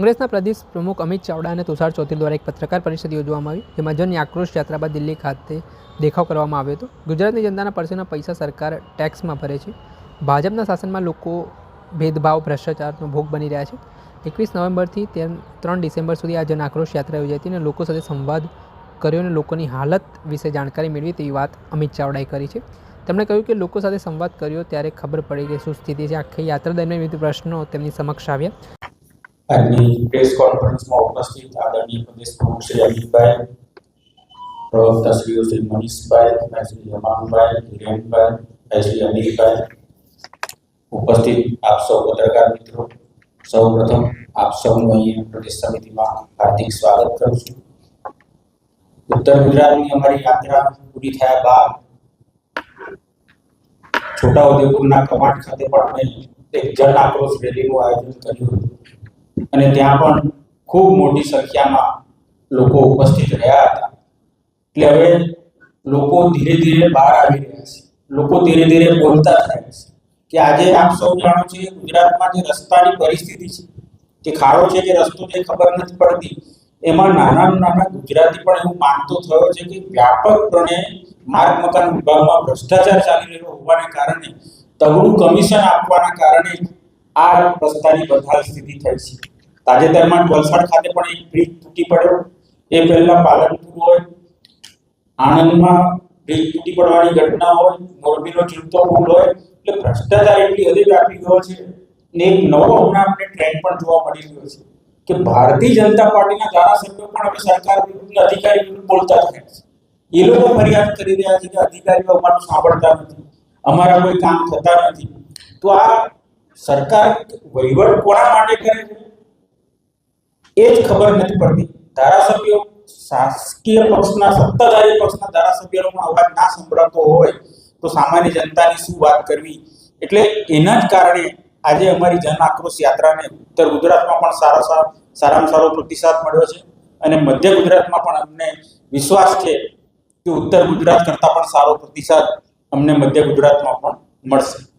કોંગ્રેસના પ્રદેશ પ્રમુખ અમિત ચાવડા અને તુષાર ચૌધરી દ્વારા એક પત્રકાર પરિષદ યોજવામાં આવી, જેમાં જન આક્રોશ યાત્રા બાદ દિલ્હી ખાતે દેખાવ કરવામાં આવ્યો હતો. ગુજરાતની જનતાના પરસેના પૈસા સરકાર ટેક્સમાં ભરે છે. ભાજપના શાસનમાં લોકો ભેદભાવ, ભ્રષ્ટાચારનો ભોગ બની રહ્યા છે. એકવીસ નવેમ્બરથી તેર ત્રણ ડિસેમ્બર સુધી આ જન આક્રોશ યાત્રા યોજાઈ હતી અને લોકો સાથે સંવાદ કર્યો અને લોકોની હાલત વિશે જાણકારી મેળવી તેવી વાત અમિત ચાવડાએ કરી છે. તેમણે કહ્યું કે લોકો સાથે સંવાદ કર્યો ત્યારે ખબર પડી કે શું સ્થિતિ છે. આખી યાત્રા દરમિયાન વિવિધ પ્રશ્નો તેમની સમક્ષ આવ્યા. આજની પ્રેસ કોન્ફરન્સમાં ઉપસ્થિત આદરણીય પ્રદેશ પ્રમુખ શ્રી અમિતભાઈ પ્રવક્તા શ્રીઓ શ્રી મનીષભાઈ ભાઈ શ્રી રમાનભાઈ હિરેનભાઈ ભાઈ શ્રી અનિલભાઈ. ઉપસ્થિત આપ સૌ પત્રકાર મિત્રો, સૌ પ્રથમ આપ સૌનું અહીંયા પ્રદેશ સમિતિમાં હાર્દિક સ્વાગત કરું છું. ઉત્તર ગુજરાતની અમારી યાત્રા પૂરી થયા બાદ છોટાઉદેપુરના કમાટ ખાતે પણ અમે એક જન આક્રોશ રેલીનું આયોજન કર્યું હતું. અને ત્યાં પણ ખૂબ મોટી સંખ્યામાં લોકો ઉપસ્થિત રહ્યા હતા. એટલે હવે લોકો ધીરે ધીરે બહાર આવી રહ્યા છે. લોકો ધીરે ધીરે બોલતા થયા છે કે આજે આપ સૌ જાણો છો ગુજરાતમાં જે રસ્તાની પરિસ્થિતિ છે કે ખાડો છે કે રસ્તો છે ખબર નથી પડતી. એમાં નાના નાના ગુજરાતી પણ એવું માનતો થયો છે કે વ્યાપકપણે માર્ગ મકાન વિભાગમાં ભ્રષ્ટાચાર ચાલી રહ્યો હોવાને કારણે તગડું કમિશન આપવાના કારણે આ રસ્તાની બદહાલ સ્થિતિ થઈ છે. તાજેતરમાં વલસાડ ખાતે પણ એક બ્રિજ તૂટી પડ્યો. એ પહેલા પાલનપુર હોય, આણંદમાં બ્રિજ તૂટી પડવાની ઘટના હોય, મોરબીનો ચૂંટતો પુલ હોય, એટલે ભ્રષ્ટાચાર એટલી હદે વ્યાપી ગયો છે. ને એક નવો હમણાં આપણે ટ્રેન્ડ પણ જોવા મળી રહ્યો છે કે ભારતીય જનતા પાર્ટીના ધારાસભ્યો પણ હવે સરકાર વિરુદ્ધ અધિકારી વિરુદ્ધ બોલતા થયા છે. એ લોકો ફરિયાદ કરી રહ્યા છે કે અધિકારીઓ અમારું સાંભળતા નથી, અમારા કોઈ કામ થતા નથી. તો આ સરકાર વહીવટ કોના માટે કરે છે? એ જ ખબર નથી પડતી. ધારાસભ્યો શાસકીય પક્ષના, સત્તાધારી પક્ષના ધારાસભ્યોનો અવાજ ના સંભળાતો હોય તો સામાન્ય જનતાની શું વાત કરવી? એટલે એના જ કારણે આજે અમારી જન આક્રોશ યાત્રાને ઉત્તર ગુજરાતમાં પણ સારો સારો સારામાં સારો પ્રતિસાદ મળ્યો છે અને મધ્ય ગુજરાતમાં પણ અમને વિશ્વાસ છે કે ઉત્તર ગુજરાત કરતાં પણ સારો પ્રતિસાદ અમને મધ્ય ગુજરાતમાં પણ મળશે.